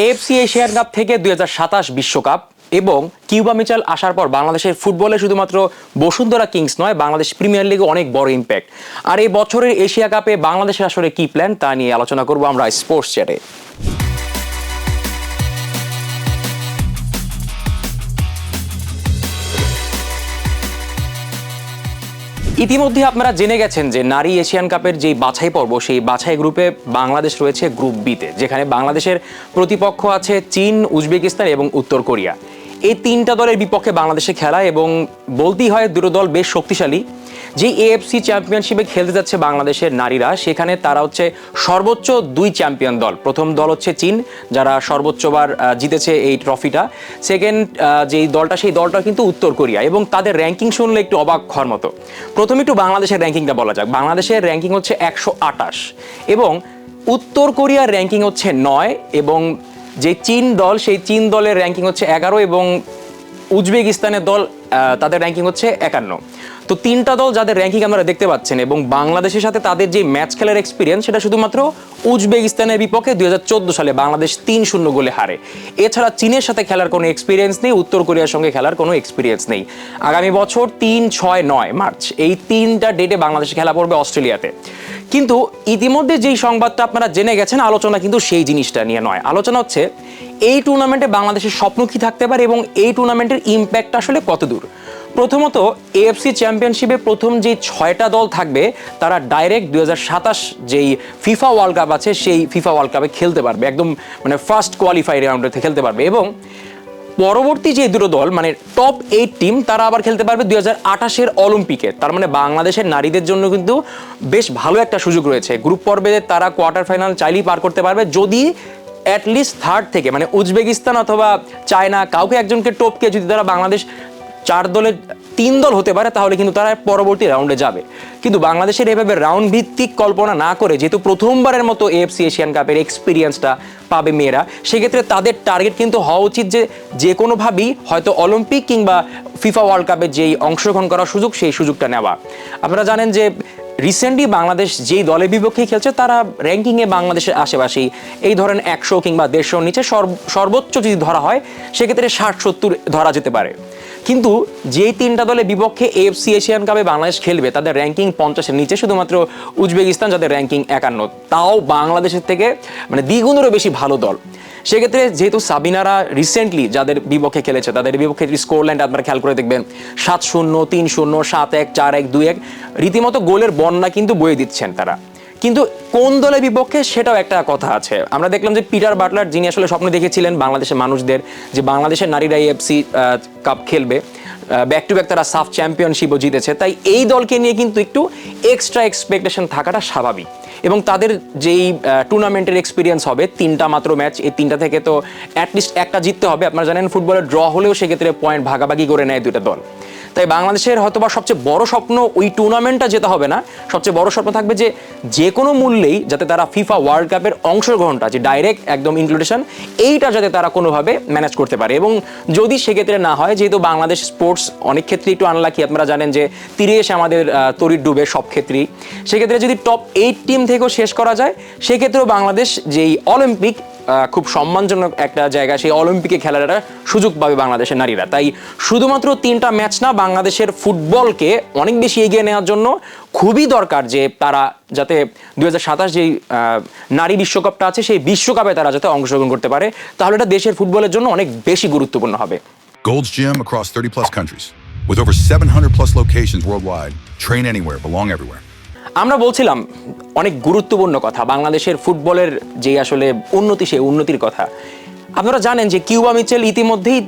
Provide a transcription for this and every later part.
AFC Asian cup থেকে দুই বিশ্বকাপ এবং কিউবা মিচাল আসার পর বাংলাদেশের ফুটবলে শুধুমাত্র বসুন্ধরা কিংস নয়, বাংলাদেশ প্রিমিয়ার লিগে অনেক বড় ইম্প্যাক্ট আর এই বছরের এশিয়া কাপে বাংলাদেশের আসলে কি প্ল্যান তা নিয়ে আলোচনা করব আমরা স্পোর্টস চ্যাটে ইতিমধ্যে আপনারা জেনে গেছেন যে নারী এশিয়ান কাপের যে বাছাই পর্ব, সেই বাছাই গ্রুপে বাংলাদেশ রয়েছে গ্রুপ বিতে, যেখানে বাংলাদেশের প্রতিপক্ষ আছে চীন, উজবেকিস্তান এবং উত্তর কোরিয়া। এই তিনটা দলের বিপক্ষে বাংলাদেশে খেলা এবং বলতেই হয় দুটো দল বেশ শক্তিশালী। যে এএফসি চ্যাম্পিয়নশিপে খেলতে যাচ্ছে বাংলাদেশের নারীরা, সেখানে তারা হচ্ছে সর্বোচ্চ দুই চ্যাম্পিয়ন দল। প্রথম দল হচ্ছে চীন, যারা সর্বোচ্চবার জিতেছে এই ট্রফিটা সেকেন্ড যেই দলটা, সেই দলটা কিন্তু উত্তর কোরিয়া এবং তাদের র্যাঙ্কিং শুনলে একটু অবাক হওয়ার মতো। প্রথমে একটু বাংলাদেশের র্যাঙ্কিংটা বলা যাক। বাংলাদেশের র্যাঙ্কিং হচ্ছে একশো আটাশ এবং উত্তর কোরিয়ার র্যাঙ্কিং হচ্ছে নয় এবং যে চীন দল, সেই চীন দলের র্যাঙ্কিং হচ্ছে এগারো এবং উজবেকিস্তানের দল তাদের র্যাঙ্কিং হচ্ছে একান্ন। তো তিনটা দল যাদের র্যাঙ্কিং আমরা দেখতে পাচ্ছেন এবং বাংলাদেশের সাথে তাদের যে ম্যাচ খেলার এক্সপিরিয়েন্স সেটা শুধুমাত্র উজবেকিস্তানের বিপক্ষে দুই হাজার চোদ্দ সালে বাংলাদেশ তিন শূন্য গোলে হারে। এছাড়া চীনের সাথে খেলার কোনো এক্সপিরিয়েন্স নেই, উত্তর কোরিয়ার সঙ্গে খেলার কোনো এক্সপিরিয়েন্স নেই। আগামী বছর তিন, ছয়, নয় মার্চ, এই তিনটা ডেটে বাংলাদেশে খেলা পড়বে অস্ট্রেলিয়াতে। কিন্তু ইতিমধ্যে যেই সংবাদটা আপনারা জেনে গেছেন, আলোচনা কিন্তু সেই জিনিসটা নিয়ে নয়। আলোচনা হচ্ছে, এই টুর্নামেন্টে বাংলাদেশের স্বপ্ন কি থাকতে পারে এবং এই টুর্নামেন্টের ইম্প্যাক্ট আসলে কত দূর? প্রথমত এএফসি চ্যাম্পিয়নশিপে প্রথম যে ছয়টা দল থাকবে, তারা ডাইরেক্ট দু হাজার সাতাশ যেই ফিফা ওয়ার্ল্ড কাপ আছে, সেই ফিফা ওয়ার্ল্ড কাপে খেলতে পারবে। একদম মানে ফার্স্ট কোয়ালিফাই রাউন্ডে খেলতে পারবে এবং পরবর্তী যে দুটো দল মানে টপ এইট টিম তারা আবার খেলতে পারবে দুই হাজার আঠাশের অলিম্পিকে তার মানে বাংলাদেশের নারীদের জন্য কিন্তু বেশ ভালো একটা সুযোগ রয়েছে। গ্রুপ পর্বে তারা কোয়ার্টার ফাইনাল চাইলেই পার করতে পারবে। যদি অ্যাটলিস্ট থার্ড থেকে মানে উজবেকিস্তান অথবা চায়না, কাউকে একজনকে টপকে যদি তারা বাংলাদেশ চার দলের তিন দল হতে পারে, তাহলে কিন্তু তারা পরবর্তী রাউন্ডে যাবে। কিন্তু বাংলাদেশের এভাবে রাউন্ড ভিত্তিক কল্পনা না করে, যেহেতু প্রথমবারের মতো এএফসি এশিয়ান কাপের এক্সপিরিয়েন্সটা পাবে মেয়েরা, সেক্ষেত্রে তাদের টার্গেট কিন্তু হওয়া উচিত যে যে কোনোভাবেই হয়তো অলিম্পিক কিংবা ফিফা ওয়ার্ল্ড কাপে যেই অংশগ্রহণ করার সুযোগ, সেই সুযোগটা নেওয়া। আপনারা জানেন যে রিসেন্টলি বাংলাদেশ যেই দলের বিপক্ষে খেলছে, তারা র্যাঙ্কিংয়ে বাংলাদেশের আশেপাশেই এই ধরেন একশো কিংবা দেড়শোর নিচে সর্ব- সর্বোচ্চ যদি ধরা হয়, সেক্ষেত্রে ষাট সত্তর ধরা যেতে পারে। কিন্তু যেই তিনটা দলের বিপক্ষে এফসি এশিয়ান কাপে বাংলাদেশ খেলবে, তাদের র্যাঙ্কিং পঞ্চাশের নিচে শুধুমাত্র উজবেকিস্তান, যাদের র্যাঙ্কিং একান্ন। তাও বাংলাদেশের থেকে মানে দ্বিগুণেরও বেশি ভালো দল। সেক্ষেত্রে যেহেতু সাবিনারা রিসেন্টলি যাদের বিপক্ষে খেলেছে, তাদের বিপক্ষে স্কোর লাইনটা আপনারা খেয়াল করে দেখবেন, সাত শূন্য, তিন শূন্য, সাত এক, চার এক, দুই এক, রীতিমতো গোলের বন্যা কিন্তু বয়ে দিচ্ছেন তারা। কিন্তু কোন দলের বিপক্ষে সেটাও একটা কথা আছে। আমরা দেখলাম যে পিটার বাটলার, যিনি আসলে স্বপ্ন দেখেছিলেন বাংলাদেশের মানুষদের, যে বাংলাদেশের নারীরা এফসি কাপ খেলবে ব্যাক টু ব্যাক তারা সাফ চ্যাম্পিয়নশিপও জিতেছে। তাই এই দলকে নিয়ে কিন্তু একটু এক্সট্রা এক্সপেকটেশন থাকাটা স্বাভাবিক। এবং তাদের যেই টুর্নামেন্টের এক্সপিরিয়েন্স হবে, তিনটা মাত্র ম্যাচ এই তিনটা থেকে তো অ্যাটলিস্ট একটা জিততে হবে। আপনারা জানেন ফুটবলের ড্র হলেও সেক্ষেত্রে পয়েন্ট ভাগাভাগি করে নেয় দুটো দল। তাই বাংলাদেশের হয়তোবা সবচেয়ে বড় স্বপ্ন ওই টুর্নামেন্টটা যেতে হবে না। সবচেয়ে বড় স্বপ্ন থাকবে যে যে কোনো মূল্যেই যাতে তারা ফিফা ওয়ার্ল্ড কাপের অংশগ্রহণটা, যে ডাইরেক্ট একদম ইনক্লুডেশন এইটা যাতে তারা কোনোভাবে ম্যানেজ করতে পারে। এবং যদি সেক্ষেত্রে না হয়, যেহেতু বাংলাদেশ স্পোর্টস অনেক ক্ষেত্রে একটু আনলাকি আপনারা জানেন যে তীরে এসে আমাদের তড়িৎ ডুবে সব ক্ষেত্রেই। সেক্ষেত্রে যদি টপ এইট টিম থেকেও শেষ করা যায়, সেক্ষেত্রেও বাংলাদেশ যেই অলিম্পিক খুব সম্মানজনক একটা জায়গা সেই অলিম্পিকে খেলার একটা সুযোগ পাবে বাংলাদেশের নারীরা তাই শুধুমাত্র তিনটা ম্যাচ না বাংলাদেশের ফুটবলকে অনেক বেশি এগিয়ে নেওয়ার জন্য খুবই দরকার যে তারা যাতে দু হাজার সাতাশ যেই নারী বিশ্বকাপটা আছে সেই বিশ্বকাপে তারা যাতে অংশগ্রহণ করতে পারে তাহলে এটা দেশের ফুটবলের জন্য অনেক বেশি গুরুত্বপূর্ণ হবে Gold's Gym across 30 plus countries. With over 700 plus locations worldwide, train anywhere, belong everywhere. আমরা বলছিলাম অনেক গুরুত্বপূর্ণ কথা, বাংলাদেশের ফুটবলের যে আসলে উন্নতি সে উন্নতির কথা। আপনারা জানেন যে কিউবা মিচেল ইতিমধ্যেই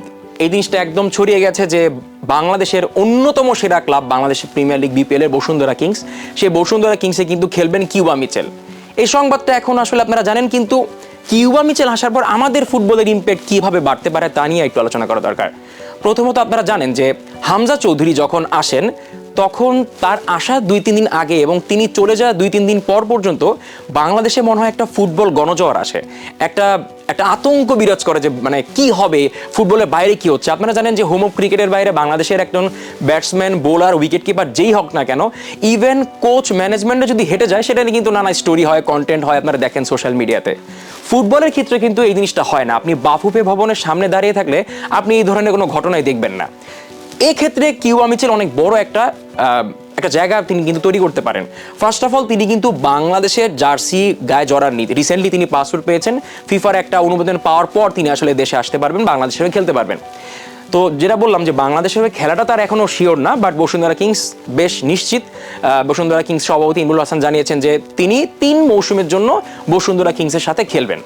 এই জিনিসটা একদম ছড়িয়ে গেছে যে বাংলাদেশের অন্যতম সেরা ক্লাব বাংলাদেশের প্রিমিয়ার লিগ, বিপিএল এর বসুন্ধরা কিংস। সেই বসুন্ধরা কিংসে কিন্তু খেলবেন কিউবা মিচেল। এই সংবাদটা এখন আসলে আপনারা জানেন, কিন্তু কিউবা মিচেল আসার পর আমাদের ফুটবলের ইম্প্যাক্ট কীভাবে বাড়তে পারে তা নিয়ে একটু আলোচনা করা দরকার। প্রথমত আপনারা জানেন যে হামজা চৌধুরী যখন আসেন তখন তার আসা দুই, তিন দিন আগে এবং তিনি চলে যাওয়া দুই, তিন দিন পর পর্যন্ত বাংলাদেশে মনে হয় একটা ফুটবল গণজ্বর আসে একটা একটা আতঙ্ক বিরাজ করে যে মানে কি হবে, ফুটবলের বাইরে কি হচ্ছে? আপনারা জানেন যে হোম অফ ক্রিকেটের বাইরে বাংলাদেশের একজন ব্যাটসম্যান, বোলার উইকেট কিপার যেই হোক না কেন ইভেন কোচ ম্যানেজমেন্টে যদি হেঁটে যায়, সেটা নিয়ে কিন্তু নানা স্টোরি হয় কন্টেন্ট হয়, আপনারা দেখেন সোশ্যাল মিডিয়াতে ফুটবলের ক্ষেত্রে কিন্তু এই জিনিসটা হয় না। আপনি বাফুফে ভবনের সামনে দাঁড়িয়ে থাকলে আপনি এই ধরনের কোনো ঘটনাই দেখবেন না। এক্ষেত্রে কিউবা মিচেল অনেক বড় একটা একটা জায়গা তিনি কিন্তু তৈরি করতে পারেন। ফার্স্ট অফ অল তিনি কিন্তু বাংলাদেশের জার্সি গায়ে জড়ার নীতি। রিসেন্টলি তিনি পাসপোর্ট পেয়েছেন। ফিফার একটা অনুমোদন পাওয়ার পর তিনি আসলে দেশে আসতে পারবেন, বাংলাদেশের খেলতে পারবেন। তো যেটা বললাম যে বাংলাদেশের হয়ে খেলাটা তার এখনও শিওর না বাট বসুন্ধরা কিংস বেশ নিশ্চিত। বসুন্ধরা কিংস সভাপতি ইমরুল হাসান জানিয়েছেন যে তিনি তিন মৌসুমের জন্য বসুন্ধরা কিংসের সাথে খেলবেন।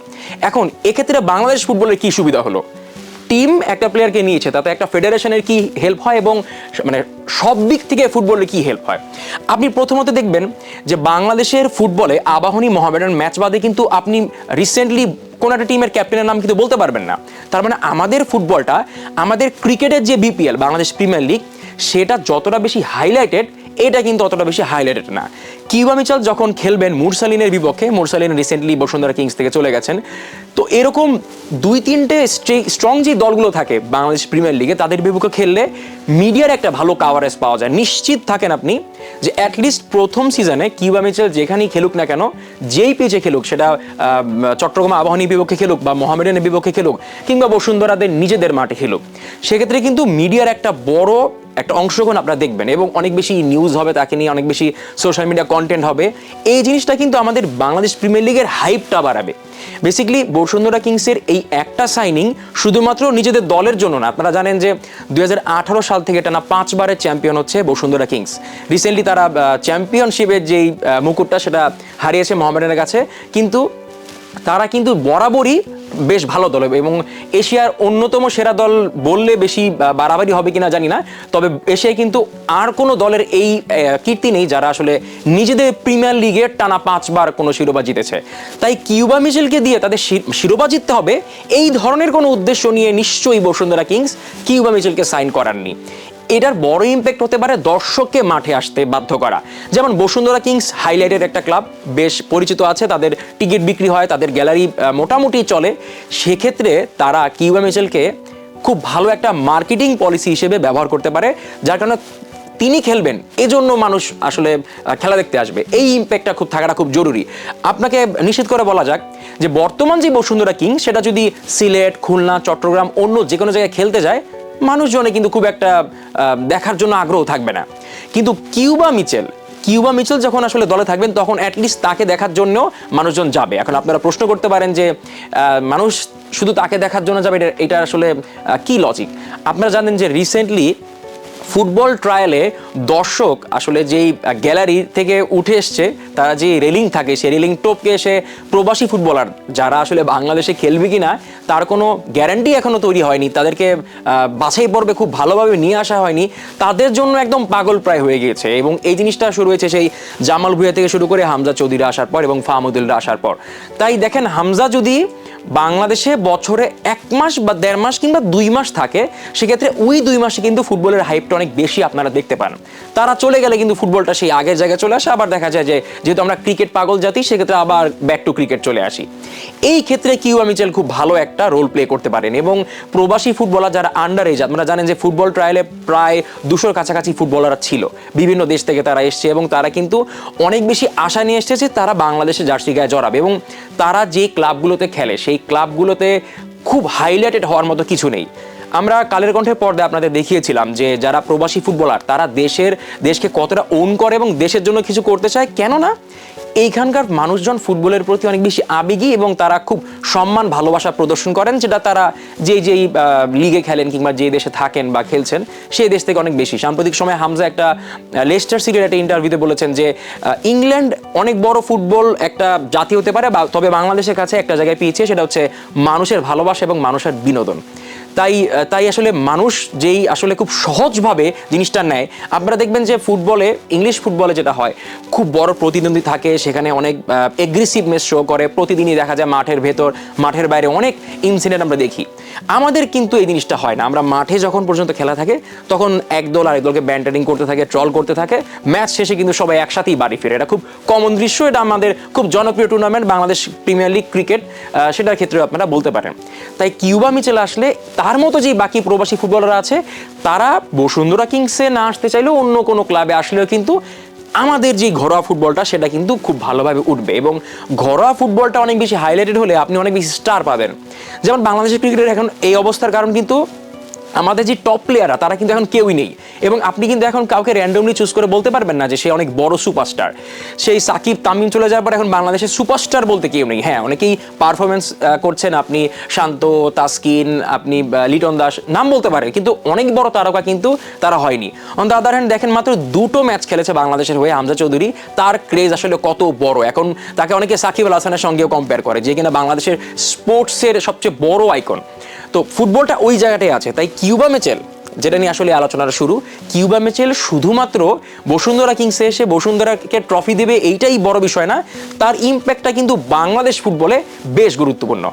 এখন এক্ষেত্রে বাংলাদেশ ফুটবলের কী সুবিধা হলো? টিম একটা প্লেয়ারকে নিয়েছে, তাতে একটা ফেডারেশনের কি হেল্প হয় এবং মানে সব দিক থেকে ফুটবলের কি হেল্প হয়? আপনি প্রথমত দেখবেন যে বাংলাদেশের ফুটবলে আবাহনী মোহামেডান ম্যাচ বাদে কিন্তু আপনি রিসেন্টলি কোন একটা টিমের ক্যাপ্টেনের নাম কিন্তু বলতে পারবেন না। তার মানে আমাদের ফুটবলটা, আমাদের ক্রিকেটের যে বিপিএল বাংলাদেশ প্রিমিয়ার লিগ সেটা যতটা বেশি হাইলাইটেড এটা কিন্তু অতটা বেশি হাইলাইটেড না। কিউবা মিচাল যখন খেলবেন মুরসালিনের বিপক্ষে, মুরসালিন রিসেন্টলি বসুন্ধরা কিংস থেকে চলে গেছেন। তো এরকম দুই তিনটে স্ট্রং যে দলগুলো থাকে বাংলাদেশ প্রিমিয়ার লিগে তাদের বিপক্ষে খেললে মিডিয়ার একটা ভালো কাভারেজ পাওয়া যায়। নিশ্চিত থাকেন আপনি যে অ্যাটলিস্ট প্রথম সিজনে কিউবা মিচেল যেখানেই খেলুক না কেন, যেই পিচে খেলুক, সেটা চট্টগ্রাম আবাহনীর বিপক্ষে খেলুক বা মোহামেডানের বিপক্ষে খেলুক কিংবা বসুন্ধরাদের নিজেদের মাঠে খেলুক, সেক্ষেত্রে কিন্তু মিডিয়ার একটা বড় একটা অংশগ্রহণ আপনারা দেখবেন এবং অনেক বেশি নিউজ হবে তাকে নিয়ে, অনেক বেশি সোশ্যাল মিডিয়া কন্টেন্ট হবে। এই জিনিসটা কিন্তু আমাদের বাংলাদেশ প্রিমিয়ার লিগের হাইপটা বাড়াবে। বেসিক্যালি বসুন্ধরা কিংসের এই একটা সাইনিং শুধুমাত্র নিজেদের দলের জন্য না, আপনারা জানেন যে দু হাজার আঠেরো সাল থেকে টানা পাঁচবারের চ্যাম্পিয়ন হচ্ছে বসুন্ধরা কিংস রিসেন্টলি তারা চ্যাম্পিয়নশিপের যেই মুকুটটা সেটা হারিয়েছে মোহামেডানের কাছে। কিন্তু তারা কিন্তু বরাবরই বেশ ভালো দল এবং এশিয়ার অন্যতম সেরা দল বললে বেশি বাড়াবাড়ি হবে কিনা জানি না। তবে এশিয়ায় কিন্তু আর কোনো দলের এই কীর্তি নেই যারা আসলে নিজেদের প্রিমিয়ার লিগের টানা পাঁচবার কোনো শিরোপা জিতেছে। তাই কিউবা মিচেলকে দিয়ে তাদের শিরোপা জিততে হবে, এই ধরনের কোনো উদ্দেশ্য নিয়ে নিশ্চয়ই বসুন্ধরা কিংস কিউবা মিচেলকে সাইন করাননি। এটার বড় ইম্প্যাক্ট হতে পারে দর্শককে মাঠে আসতে বাধ্য করা। যেমন বসুন্ধরা কিংস হাইলাইটের একটা ক্লাব, বেশ পরিচিত আছে, তাদের টিকিট বিক্রি হয়, তাদের গ্যালারি মোটামুটি চলে। সেক্ষেত্রে তারা কিউবা মিচেলকে খুব ভালো একটা মার্কেটিং পলিসি হিসেবে ব্যবহার করতে পারে, যার কারণে তিনি খেলবেন। এজন্য মানুষ আসলে খেলা দেখতে আসবে। এই ইম্প্যাক্টটা খুব থাকাটা খুব জরুরি। আপনাকে নিশ্চিত করে বলা যাক যে বর্তমান যে বসুন্ধরা কিং সেটা যদি সিলেট, খুলনা, চট্টগ্রাম অন্য যে কোনো জায়গায় খেলতে যায় মানুষজনে কিন্তু খুব একটা দেখার জন্য আগ্রহ থাকবে না। কিন্তু কিউবা মিচেল কিউবা মিচেল যখন আসলে দলে থাকবেন, তখন অ্যাটলিস্ট তাকে দেখার জন্য মানুষজন যাবে। এখন আপনারা প্রশ্ন করতে পারেন যে মানুষ শুধু তাকে দেখার জন্য যাবে, এটা এটা আসলে কি লজিক আপনারা জানেন যে রিসেন্টলি ফুটবল ট্রায়ালে দর্শক আসলে যেই গ্যালারি থেকে উঠে এসছে, তারা যে রেলিং থাকে, সেই রেলিং টপকে এসে প্রবাসী ফুটবলার যারা আসলে বাংলাদেশে খেলবে কিনা, তার কোনো গ্যারান্টি এখনও তৈরি হয়নি। তাদেরকে বাছাই পর্বে খুব ভালোভাবে নিয়ে আসা হয়নি। তাদের জন্য একদম পাগল প্রায় হয়ে গিয়েছে এবং এই জিনিসটা শুরু হয়েছে সেই জামাল ভুয়া থেকে শুরু করে হামজা চৌধুরী আসার পর এবং ফাহমুদুল্লাহ আসার পর। তাই দেখেন, হামজা যদি বাংলাদেশে বছরে এক মাস বা দেড় মাস কিংবা দুই মাস থাকে, সেক্ষেত্রে ওই দুই মাসে কিন্তু ফুটবলের হাইপটা অনেক বেশি আপনারা দেখতে পান। তারা চলে গেলে কিন্তু ফুটবলটা সেই আগের জায়গায় চলে আসে, আবার দেখা যায় যে যেহেতু আমরা ক্রিকেট পাগল জাতি, সেক্ষেত্রে আবার ব্যাক টু ক্রিকেট চলে আসি। এই ক্ষেত্রে কিউবা মিচেল খুব ভালো একটা রোল প্লে করতে পারেন এবং প্রবাসী ফুটবলার যারা আন্ডার এজ আপনারা জানেন যে ফুটবল ট্রায়ালে প্রায় দুশোর কাছাকাছি ফুটবলার ছিল। বিভিন্ন দেশ থেকে তারা এসছে এবং তারা কিন্তু অনেক বেশি আশা নিয়ে এসেছে যে তারা বাংলাদেশে জার্সি গায়ে জড়াবে এবং তারা যে ক্লাবগুলোতে খেলে, সেই ক্লাবগুলোতে খুব হাইলাইটেড হওয়ার মতো কিছু নেই। আমরা কালের কণ্ঠের পর্দায় আপনাদের দেখিয়েছিলাম যে যারা প্রবাসী ফুটবলার, তারা দেশের, দেশকে কতটা ওন করে এবং দেশের জন্য কিছু করতে চায়। কেন না এইখানকার মানুষজন ফুটবলের প্রতি অনেক বেশি আবেগী এবং তারা খুব সম্মান, ভালোবাসা প্রদর্শন করেন, যেটা তারা যেই যেই লিগে খেলেন কিংবা যে দেশে থাকেন বা খেলছেন, সেই দেশ থেকে অনেক বেশি। সাম্প্রতিক সময়ে হামজা একটা লেস্টার সিটির একটা ইন্টারভিউতে বলেছেন যে ইংল্যান্ড অনেক বড় ফুটবল একটা জাতি হতে পারে বা তবে বাংলাদেশের কাছে একটা জায়গায় পেয়েছে সেটা হচ্ছে মানুষের ভালোবাসা এবং মানুষের বিনোদন। তাই তাই আসলে মানুষ যেই আসলে খুব সহজভাবে জিনিসটা নেয়, আপনারা দেখবেন যে ফুটবলে, ইংলিশ ফুটবলে যেটা হয়, খুব বড় প্রতিদ্বন্দ্বী থাকে, সেখানে অনেক এগ্রেসিভনেস শো করে, প্রতিদিনই দেখা যায় মাঠের ভেতর, মাঠের বাইরে অনেক ইনসিডেন্ট আমরা দেখি। আমাদের কিন্তু এই জিনিসটা হয় না, আমরা মাঠে যখন পর্যন্ত খেলা থাকে, তখন এক দল আরেক দলকে ব্যান্টারিং করতে থাকে ট্রল করতে থাকে ম্যাচ শেষে কিন্তু সবাই একসাথেই বাড়ি ফিরে। এটা খুব কমন দৃশ্য, এটা আমাদের খুব জনপ্রিয় tournament Bangladesh premier league cricket সেটার ক্ষেত্রে আপনারা বলতে পারেন। তাই কিউবা মিচেল আসলে তার মতো যে বাকি প্রবাসী ফুটবলাররা আছে, তারা বসুন্ধরা কিংসে না আসতে চাইলেও অন্য কোনো ক্লাবে আসলেও কিন্তু আমাদের যে ঘরোয়া ফুটবলটা সেটা কিন্তু খুব ভালোভাবে উঠবে এবং ঘরোয়া ফুটবলটা অনেক বেশি হাইলাইটেড হলে আপনি অনেক বেশি স্টার পাবেন। যেমন বাংলাদেশের ক্রিকেটের এখন এই অবস্থার কারণ কিন্তু আমাদের যে টপ প্লেয়াররা তারা কিন্তু এখন কেউই নেই। এবং আপনি কিন্তু এখন কাউকে র্যান্ডমলি চুজ করে বলতে পারবেন না যে সে অনেক বড় সুপারস্টার সেই সাকিব তামিম চলে যাওয়ার পর এখন বাংলাদেশের সুপারস্টার বলতে কেউ নেই। হ্যাঁ অনেকেই পারফরমেন্স করছেন। আপনি শান্ত, তাসকিন, আপনি লিটন দাস, নাম বলতে পারেন কিন্তু অনেক বড় তারকা কিন্তু তারা হয়নি। অন দ্য আদার হ্যান্ড দেখেন মাত্র দুটো ম্যাচ খেলেছে বাংলাদেশের হয়ে হামজা চৌধুরী। তার ক্রেজ আসলে কত বড়। এখন তাকে অনেকে সাকিব আল হাসানের সঙ্গেও কম্পেয়ার করে, যে কিনা বাংলাদেশের স্পোর্টসের সবচেয়ে বড় আইকন তো ফুটবলটা ওই জায়গাটাই আছে। তাই কিউবা মেচেল, যেটা নিয়ে আসলে আলোচনাটা শুরু, কিউবা মেচেল শুধুমাত্র বসুন্ধরা কিংসে এসে বসুন্ধরাকে ট্রফি দেবে এইটাই বড় বিষয় না, তার ইম্প্যাক্টটা কিন্তু বাংলাদেশ ফুটবলে বেশ গুরুত্বপূর্ণ।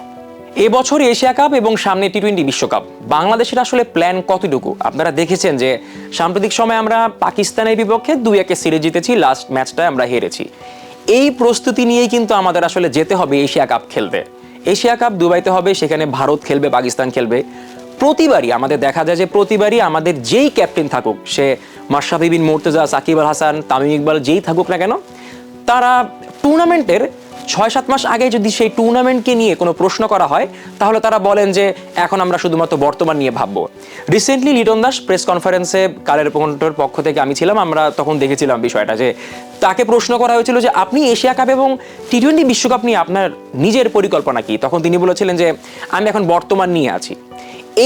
এবছর এশিয়া কাপ এবং সামনে টি টোয়েন্টি বিশ্বকাপ, বাংলাদেশের আসলে প্ল্যান কতটুকু? আপনারা দেখেছেন যে সাম্প্রতিক সময় আমরা পাকিস্তানের বিপক্ষে দুই একে সিরিজ জিতেছি লাস্ট ম্যাচটায় আমরা হেরেছি। এই প্রস্তুতি নিয়েই কিন্তু আমাদের আসলে যেতে হবে এশিয়া কাপ খেলতে। এশিয়া কাপ দুবাইতে হবে, সেখানে ভারত খেলবে, পাকিস্তান খেলবে। প্রতিবারই আমাদের দেখা যায় যে প্রতিবারই আমাদের যেই ক্যাপ্টেন থাকুক, সে মাশরাফি বিন মোর্তজা, সাকিব আল হাসান, তামিম ইকবাল যেই থাকুক না কেন, তারা টুর্নামেন্টের ছয় সাত মাস আগে যদি সেই টুর্নামেন্টকে নিয়ে কোনো প্রশ্ন করা হয়, তাহলে তারা বলেন যে এখন আমরা শুধুমাত্র বর্তমান নিয়ে ভাববো। রিসেন্টলি লিটন দাস প্রেস কনফারেন্সে কালের কণ্ঠর পক্ষ থেকে আমি ছিলাম, আমরা তখন দেখেছিলাম বিষয়টা যে তাকে প্রশ্ন করা হয়েছিল যে আপনি এশিয়া কাপ এবং টি টোয়েন্টি বিশ্বকাপ নিয়ে আপনার নিজের পরিকল্পনা কি? তখন তিনি বলেছিলেন যে আমি এখন বর্তমান নিয়ে আছি।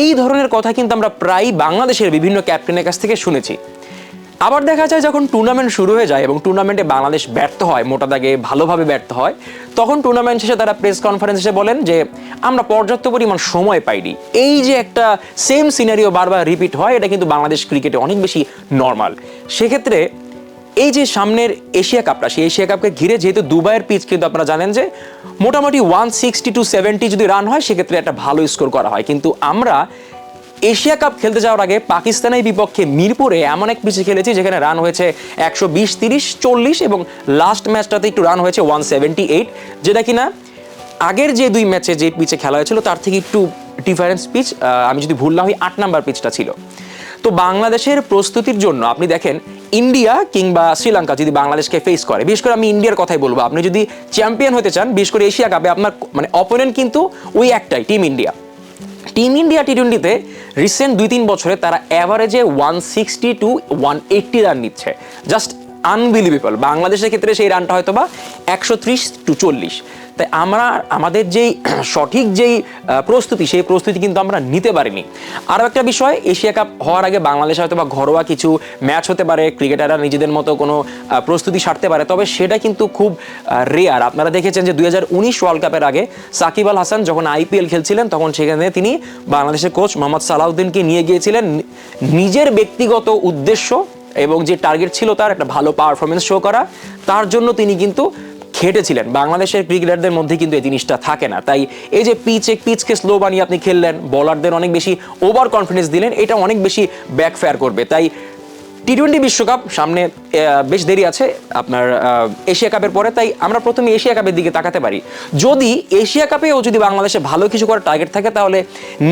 এই ধরনের কথা কিন্তু আমরা প্রায় বাংলাদেশের বিভিন্ন ক্যাপ্টেনের কাছ থেকে শুনেছি। আবার দেখা যায় যখন টুর্নামেন্ট শুরু হয়ে যায় এবং টুর্নামেন্টে বাংলাদেশ ব্যর্থ হয়, মোটা দাগে ভালোভাবে ব্যর্থ হয়, তখন টুর্নামেন্ট শেষে তারা প্রেস কনফারেন্স এসে বলেন যে, আমরা পর্যাপ্ত পরিমাণ সময় পাইনি। এই যে একটা সেম সিনারিও বারবার রিপিট হয়, এটা কিন্তু বাংলাদেশ ক্রিকেটে অনেক বেশি নর্মাল সেক্ষেত্রে এই যে সামনের এশিয়া কাপটা, সেই এশিয়া কাপকে ঘিরে যেহেতু দুবাইয়ের পিচ কিন্তু আপনারা জানেন যে, মোটামুটি ওয়ান সিক্সটি টু সেভেন্টি যদি রান হয়, সেক্ষেত্রে একটা ভালো স্কোর করা হয়। কিন্তু আমরা এশিয়া কাপ খেলতে যাওয়ার আগে পাকিস্তানের বিপক্ষে মিরপুরে এমন এক পিচে খেলেছি যেখানে রান হয়েছে একশো বিশ, তিরিশ, চল্লিশ এবং লাস্ট ম্যাচটাতে একটু রান হয়েছে ওয়ান সেভেন্টি এইট যেটা কিনা আগের যে দুই ম্যাচে যে পিচে খেলা হয়েছিল, তার থেকে একটু ডিফারেন্স পিচ আমি যদি ভুল না হই, আট নাম্বার পিচটা ছিল। তো বাংলাদেশের প্রস্তুতির জন্য আপনি দেখেন, ইন্ডিয়া কিংবা শ্রীলঙ্কা যদি বাংলাদেশকে ফেস করে, বিশেষ করে আমি ইন্ডিয়ার কথাই বলব, আপনি যদি চ্যাম্পিয়ন হতে চান, বিশেষ করে এশিয়া কাপে আপনার মানে অপোনেন্ট কিন্তু ওই একটাই team India team India T টোয়েন্টিতে রিসেন্ট দুই তিন বছরে তারা অ্যাভারেজে one sixty two one eighty run নিচ্ছে। জাস্ট আনবিলিভেবল বাংলাদেশের ক্ষেত্রে সেই রানটা হয়তো বা একশো ত্রিশ টু চল্লিশ। তাই আমরা, আমাদের যেই সঠিক যেই প্রস্তুতি, সেই প্রস্তুতি কিন্তু আমরা নিতে পারিনি। আরও একটা বিষয়, এশিয়া কাপ হওয়ার আগে বাংলাদেশ হয়তো বা ঘরোয়া কিছু ম্যাচ হতে পারে, ক্রিকেটাররা নিজেদের মতো কোনো প্রস্তুতি সারতে পারে, তবে সেটা কিন্তু খুব রেয়ার আপনারা দেখেছেন যে দুই হাজার উনিশ ওয়ার্ল্ড কাপের আগে সাকিব আল হাসান যখন আইপিএল খেলছিলেন, তখন সেখানে তিনি বাংলাদেশের কোচ মোহাম্মদ সালাউদ্দিনকে নিয়ে গিয়েছিলেন। নিজের ব্যক্তিগত উদ্দেশ্য এবং যে টার্গেট ছিল তার, একটা ভালো পারফরমেন্স শো করা, তার জন্য তিনি কিন্তু খেটেছিলেন। বাংলাদেশের ক্রিকেটারদের মধ্যে কিন্তু এই জিনিসটা থাকে না। তাই এই যে পিচে পিচকে স্লো বানিয়ে আপনি খেললেন বলারদের অনেক বেশি ওভার কনফিডেন্স দিলেন, এটা অনেক বেশি ব্যাকফেয়ার করবে। তাই টি টোয়েন্টি বিশ্বকাপ সামনে বেশ দেরি আছে আপনার এশিয়া কাপের পরে, তাই আমরা প্রথমে এশিয়া কাপের দিকে তাকাতে পারি। যদি এশিয়া কাপেও যদি বাংলাদেশে ভালো কিছু করার টার্গেট থাকে, তাহলে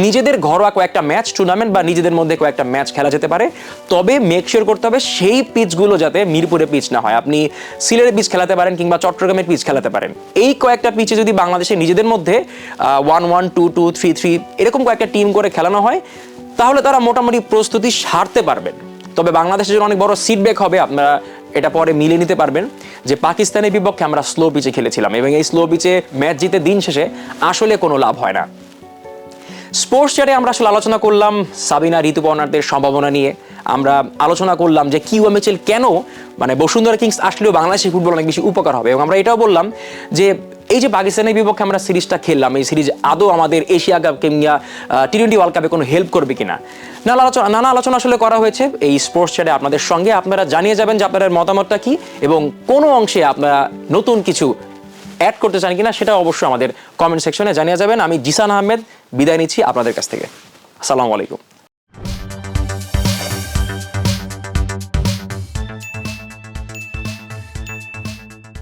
নিজেদের ঘরোয়া কয়েকটা ম্যাচ টুর্নামেন্ট বা নিজেদের মধ্যে কয়েকটা ম্যাচ খেলা যেতে পারে। তবে মেকশিওর করতে হবে সেই পিচগুলো যাতে মিরপুরে পিচ না হয়। আপনি সিলেটের পিচ খেলাতে পারেন কিংবা চট্টগ্রামের পিচ খেলাতে পারেন। এই কয়েকটা পিচে যদি বাংলাদেশে নিজেদের মধ্যে one one two two three three এরকম কয়েকটা টিম করে খেলানো হয়, তাহলে তারা মোটামুটি প্রস্তুতি সারতে পারবেন। তবে বাংলাদেশের জন্য অনেক বড় সিটব্যাক হবে। আপনারা এটা পরে মিলে নিতে পারবেন যে পাকিস্তানের বিপক্ষে আমরা স্লো পিচে খেলেছিলাম এবং এই স্লো পিচে ম্যাচ জিতে দিন শেষে আসলে কোনো লাভ হয় না। স্পোর্টস চারে আমরা আসলে আলোচনা করলাম সাবিনা ঋতুপর্ণাদের সম্ভাবনা নিয়ে। আমরা আলোচনা করলাম যে কিউ এমএচএল কেন মানে বসুন্ধরা কিংস আসলেও বাংলাদেশের ফুটবল অনেক বেশি উপকার হবে এবং আমরা এটাও বললাম যে এই যে পাকিস্তানের বিপক্ষে আমরা সিরিজটা খেললাম, এই সিরিজ আদৌ আমাদের এশিয়া কাপ কিংবা টি টোয়েন্টি ওয়ার্ল্ড কাপে কোনো হেল্প করবে কিনা? নানা আলোচনা নানা আলোচনা আসলে করা হয়েছে এই স্পোর্টস চ্যাটে আপনাদের সঙ্গে। আপনারা জানিয়ে যাবেন যে আপনাদের মতামতটা কি এবং কোনো অংশে আপনারা নতুন কিছু অ্যাড করতে চান কিনা সেটা অবশ্যই আমাদের কমেন্ট সেকশনে জানিয়ে যাবেন। আমি জিসান আহমেদ, বিদায় নিচ্ছি আপনাদের কাছ থেকে। আসসালামু আলাইকুম।